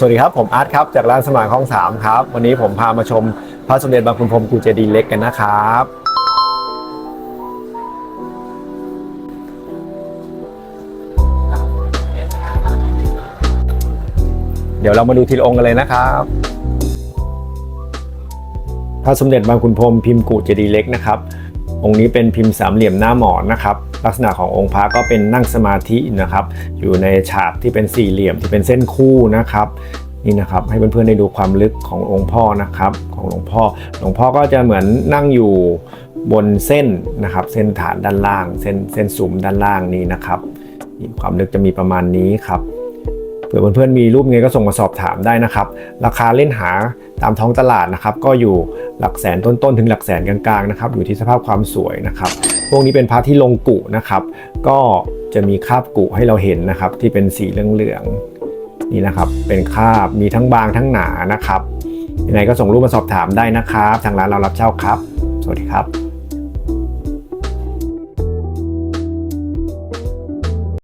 สวัสดีครับ ผมอาร์ตครับ จากร้านสมานคลองสามครับ วันนี้ผมพามาชมพระสมเด็จบางคุณพรมกุเจดีเล็กกันนะครับเดี๋ยวเรามาดูทีละองค์กันเลยนะครับพระสมเด็จบางคุณพรมพิมพ์กุเจดีเล็กนะครับ องค์นี้เป็นพิมพ์สามเหลี่ยมหน้าหมอนนะครับ ลักษณะขององค์พระก็เป็นนั่งสมาธินะครับ อยู่ในฉากที่เป็นสี่เหลี่ยมที่เป็นเส้นคู่นะครับนี่นะครับให้เพื่อนๆได้ดูความลึกขององค์พ่อนะครับของหลวงพ่อหลวงพ่อก็จะเหมือนนั่งอยู่บนเส้นนะครับ เส้นฐานด้านล่าง เส้นเส้นสุมด้านล่างนี้นะครับความลึกจะมีประมาณนี้ครับเผื่อเพื่อนๆมีรูปไงก็ส่งมาสอบถามได้นะครับ ราคาเล่นหาตามท้องตลาดนะครับ ก็อยู่หลักแสนต้นๆถึงหลักแสนกลางๆนะครับ อยู่ที่สภาพความสวยนะครับ พวกนี้เป็นพระที่ลงกุนะครับ ก็จะมีคราบกุให้เราเห็นนะครับ ที่เป็นสีเหลืองๆนี่นะครับ เป็นคราบมีทั้งบางทั้งหนานะครับยังไงก็ส่งรูปมาสอบถามได้นะครับ ทางร้านเรารับเช่าครับ สวัสดีครับ